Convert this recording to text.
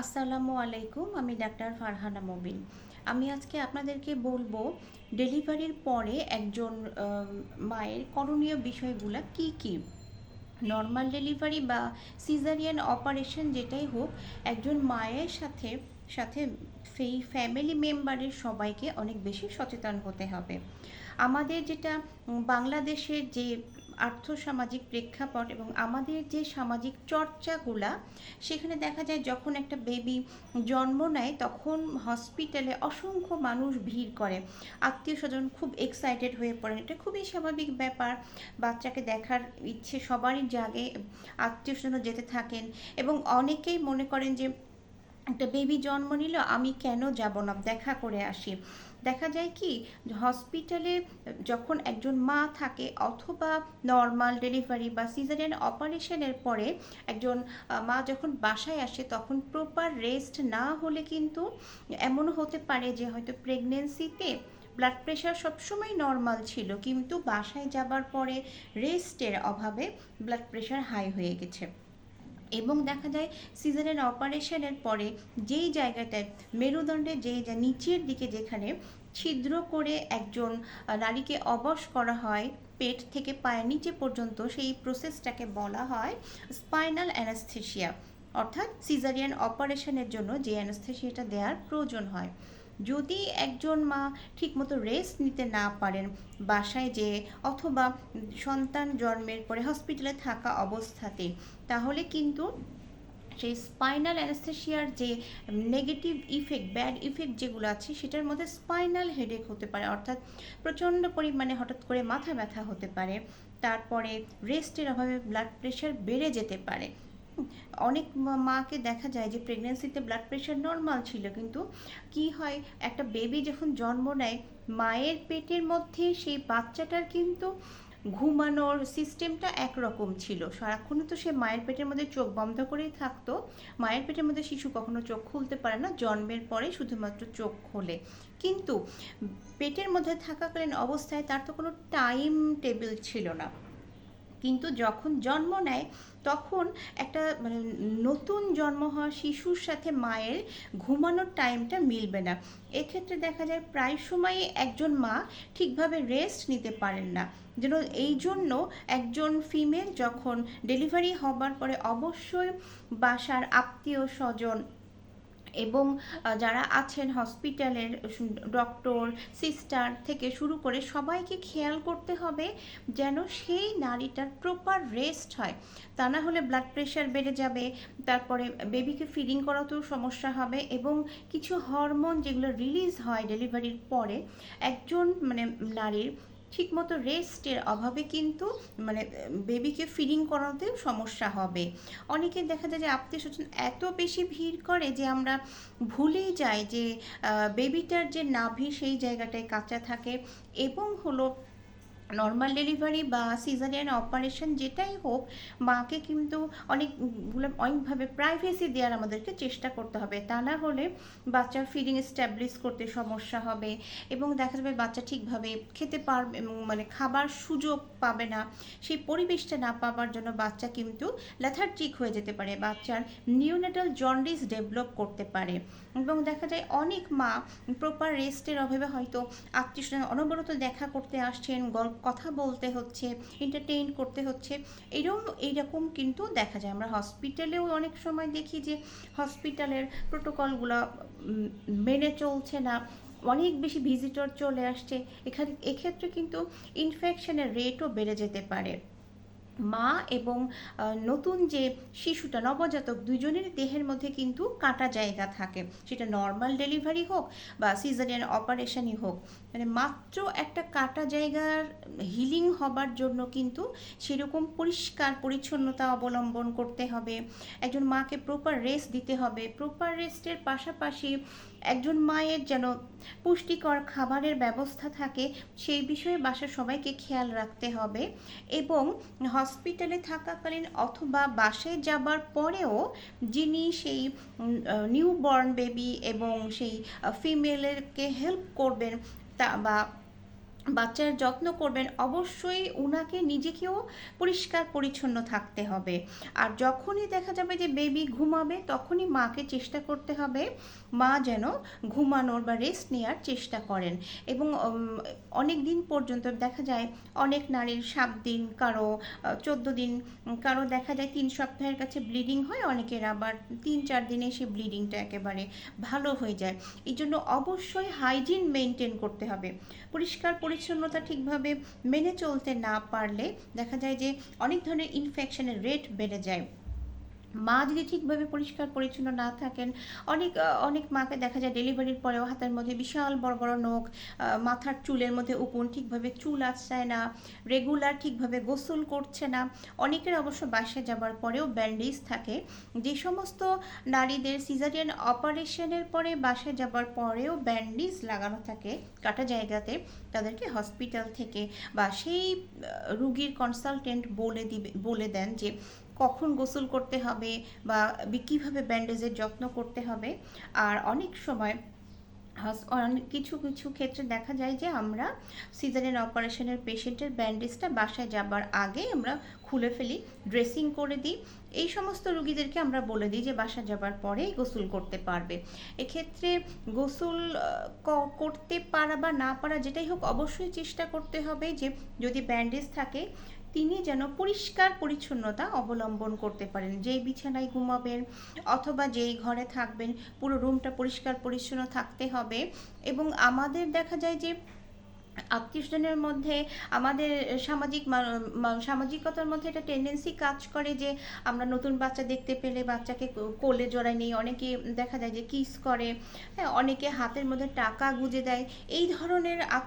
আসসালামু আলাইকুম, আমি ডাক্তার ফারহানা মবিন। আমি আজকে আপনাদেরকে বলব, ডেলিভারির পরে একজন মায়ের করণীয় বিষয়গুলো কি কি? নর্মাল ডেলিভারি বা সিজারিয়ান অপারেশন যেটাই হোক, একজন মায়ের সাথে সাথে সেই ফ্যামিলি মেম্বারের সবাইকে অনেক বেশি সচেতন হতে হবে। আমাদের যেটা বাংলাদেশের যে আর্থসামাজিক প্রেক্ষাপট এবং আমাদের যে সামাজিক চর্চাগুলা, সেখানে দেখা যায় যখন একটা বেবি জন্ম নেয়, তখন হসপিটালে অসংখ্য মানুষ ভিড় করে। আত্মীয় স্বজন খুব এক্সাইটেড হয়ে পড়েন এটা খুবই স্বাভাবিক ব্যাপার। বাচ্চাকে দেখার ইচ্ছে সবারই জাগে আত্মীয় স্বজন যেতে থাকেন এবং অনেকেই মনে করেন যে, একটা বেবি জন্ম নিল, আমি কেন যাব না? দেখা করে আসি। দেখা যায় কি হসপিটালে যখন একজন মা থাকে অথবা নর্মাল ডেলিভারি বা সিজারিয়ান অপারেশনের পরে একজন মা যখন বাসায় আসে তখন প্রপার রেস্ট না হলে কিন্তু এমনও হতে পারে যে হয়তো প্রেগনেন্সিতে ব্লাড প্রেশার সবসময় নর্মাল ছিল, কিন্তু বাসায় যাবার পরে রেস্টের অভাবে ব্লাড প্রেশার হাই হয়ে গেছে। এবং দেখা যায় সিজারের অপারেশনের পরে যেই জায়গাটায় মেরুদণ্ডের যেই যা নিচের দিকে যেখানে ছিদ্র করে একজন নারীকে অবশ করা হয়, পেট থেকে পায়ের নিচে পর্যন্ত সেই প্রসেসটাকে বলা হয় স্পাইনাল অ্যানাস্থেশিয়া অর্থাৎ সিজারিয়ান অপারেশনের জন্য যে অ্যানাস্থেশিয়াটা দেওয়ার প্রয়োজন হয়। যদি একজন মা ঠিকমতো রেস্ট নিতে না পারেন বাসায় যে অথবা সন্তান জন্মের পরে হসপিটালে থাকা অবস্থাতে, তাহলে কিন্তু সেই স্পাইনাল অ্যানাস্থেশিয়ার যে নেগেটিভ ইফেক্ট ব্যাড ইফেক্ট যেগুলো আছে, সেটার মধ্যে স্পাইনাল হেডেক হতে পারে। অর্থাৎ প্রচণ্ড পরিমাণে হঠাৎ করে মাথা ব্যথা হতে পারে। তারপরে রেস্টের অভাবে ব্লাড প্রেশার বেড়ে যেতে পারে। অনেক মাকে দেখা যায় যে প্রেগনেন্সিতে ব্লাড প্রেশার নর্মাল ছিল, কিন্তু কি হয়, একটা বেবি যখন জন্ম নেয়, মায়ের পেটের মধ্যে সেই বাচ্চাটার কিন্তু ঘুমানোর সিস্টেমটা একরকম ছিল। সারাক্ষণই তো সে মায়ের পেটের মধ্যে চোখ বন্ধ করেই থাকতো। মায়ের পেটের মধ্যে শিশু কখনো চোখ খুলতে পারে না, জন্মের পরে শুধুমাত্র চোখ খোলে। কিন্তু পেটের মধ্যে থাকাকালীন অবস্থায় তার তো কোনো টাইম টেবিল ছিল না। কিন্তু যখন জন্ম নেয়, তখন একটা মানে নতুন জন্ম হওয়া শিশুর সাথে মায়ের ঘুমানোর টাইমটা মিলবে না। এক্ষেত্রে দেখা যায় প্রায় সময়ই একজন মা ঠিকভাবে রেস্ট নিতে পারেন না। যেন এই জন্য একজন ফিমেল যখন ডেলিভারি হবার পরে অবশ্যই বাসার আত্মীয় স্বজন এবং যারা আছেন হসপিটালের ডক্টর, সিস্টার থেকে শুরু করে সবাইকে খেয়াল করতে হবে যেন সেই নারীটার প্রপার রেস্ট হয়। তা না হলে ব্লাড প্রেশার বেড়ে যাবে, তারপরে বেবিকে ফিডিং করাতেও সমস্যা হবে এবং কিছু হরমোন যেগুলো রিলিজ হয় ডেলিভারির পরে, একজন মানে নারীর ঠিকমতো রেস্টের অভাবে কিন্তু মানে বেবিকে ফিডিং করাতেও সমস্যা হবে। অনেকে দেখা যায় যে আত্মীয় স্বজন এত বেশি ভিড় করে যে আমরা ভুলেই যাই যে বেবিটার যে নাভি সেই জায়গাটায় কাঁচা থাকে এবং হলো নর্মাল ডেলিভারি বা সিজারিয়ান অপারেশন যেটাই হোক, মাকে কিন্তু অনেকগুলো, অনেকভাবে প্রাইভেসি দেওয়ার আমাদেরকে চেষ্টা করতে হবে। তা না হলে বাচ্চার ফিডিং স্ট্যাবলিশ করতে সমস্যা হবে এবং দেখা যাবে বাচ্চা ঠিকভাবে খেতে পারবে এবং মানে খাবার সুযোগ পাবে না। সেই পরিবেশটা না পাওয়ার জন্য বাচ্চা কিন্তু লেথার্জিক হয়ে যেতে পারে, বাচ্চার নিউনেটাল জন্ডিস ডেভেলপ করতে পারে। এবং দেখা যায় অনেক মা প্রপার রেস্টের অভাবে হয়তো আত্মীয় অনবরত দেখা করতে আসছেন, গল্প কথা বলতে হচ্ছে এন্টারটেইন করতে হচ্ছে এরকম এইরকম কিন্তু দেখা যায়। আমরা হসপিটালেও অনেক সময় দেখি যে হসপিটালের প্রোটোকলগুলো মেনে চলছে না, অনেক বেশি ভিজিটর চলে আসছে। এখানে, এক্ষেত্রে কিন্তু ইনফেকশনের রেটও বেড়ে যেতে পারে। মা এবং নতুন যে শিশুটা, নবজাতক দুজনের দেহের মধ্যে কিন্তু কাটা জায়গা থাকে। সেটা নর্মাল ডেলিভারি হোক বা সিজারিয়ান অপারেশনই হোক। মানে মাত্র একটা কাটা জায়গার হিলিং হবার জন্য কিন্তু সেরকম পরিষ্কার পরিচ্ছন্নতা অবলম্বন করতে হবে। একজন মাকে প্রপার রেস্ট দিতে হবে। প্রপার রেস্টের পাশাপাশি একজন মায়ের যেন পুষ্টিকর খাবারের ব্যবস্থা থাকে, সেই বিষয়ে বাসার সবাইকে খেয়াল রাখতে হবে। এবং হসপিটালে থাকাকালীন অথবা বাসে যাবার পরেও যিনি সেই নিউ বর্ন বেবি এবং সেই ফিমেলেরকে হেল্প করবেন তা বা বাচ্চার যত্ন করবেন, অবশ্যই ওনাকে নিজেকেও পরিষ্কার পরিচ্ছন্ন থাকতে হবে। আর যখনই দেখা যাবে যে বেবি ঘুমাবে, তখনই মাকে চেষ্টা করতে হবে মা যেন ঘুমানোর বা রেস্ট নেওয়ার চেষ্টা করেন। এবং অনেক দিন পর্যন্ত দেখা যায় অনেক নারীর সাত দিন, কারও চোদ্দ দিন কারও দেখা যায় তিন সপ্তাহের কাছে ব্লিডিং হয়, অনেকের আবার তিন, চার দিনে সে ব্লিডিংটা একেবারে ভালো হয়ে যায়। এই জন্য অবশ্যই হাইজিন মেনটেন করতে হবে। পরিষ্কার পরিচ্ছন্নতা ঠিকভাবে মেনে চলতে না পারলে দেখা যায় যে অনেক ধরনের ইনফেকশনের রেট বেড়ে যায়। মা যদি ঠিকভাবে পরিষ্কার পরিচ্ছন্ন না থাকেন, অনেক অনেক মাকে দেখা যায় ডেলিভারির পরেও হাতের মধ্যে বিশাল বড় বড় নখ মাথার চুলের মধ্যে উকুন ঠিকভাবে চুল আসছে না রেগুলার ঠিকভাবে গোসল করছে না। অনেকের অবশ্য বাসায় যাবার পরেও ব্যান্ডেজ থাকে। যে সমস্ত নারীদের সিজারিয়ান অপারেশনের পরে বাসায় যাবার পরেও ব্যান্ডেজ লাগানো থাকে কাটা জায়গাতে, তাদেরকে হসপিটাল থেকে বা সেই রুগীর কনসালটেন্ট বলে দিবে, বলে দেন যে কখন গোসল করতে হবে বা কীভাবে ব্যান্ডেজের যত্ন করতে হবে। আর অনেক সময় কিছু কিছু ক্ষেত্রে দেখা যায় যে আমরা সিজারিয়ান অপারেশনের পেশেন্টের ব্যান্ডেজটা বাসায় যাবার আগে আমরা খুলে ফেলি, ড্রেসিং করে দিই। এই সমস্ত রুগীদেরকে আমরা বলে দিই যে বাসা যাবার পরেই গোসল করতে পারবে। এক্ষেত্রে গোসল করতে পারা বা না পারা যেটাই হোক অবশ্যই চেষ্টা করতে হবে যে যদি ব্যান্ডেজ থাকে তিনি যেন পরিষ্কার পরিচ্ছন্নতা অবলম্বন করতে পারেন। যেই বিছানায় ঘুমাবেন অথবা যেই ঘরে থাকবেন, পুরো রুমটা পরিষ্কার পরিচ্ছন্ন থাকতে হবে এবং আমাদের দেখা যায় যে আত্মীয়স্বজনের মধ্যে আমাদের সামাজিক সামাজিকতার মধ্যে একটা টেন্ডেন্সি কাজ করে যে আমরা নতুন বাচ্চা দেখতে পেলে বাচ্চাকে কোলে জড়ায় নেই। অনেকে দেখা যায় যে কিস করে। হ্যাঁ অনেকে হাতের মধ্যে টাকা গুঁজে দেয়। এই ধরনের আচরণ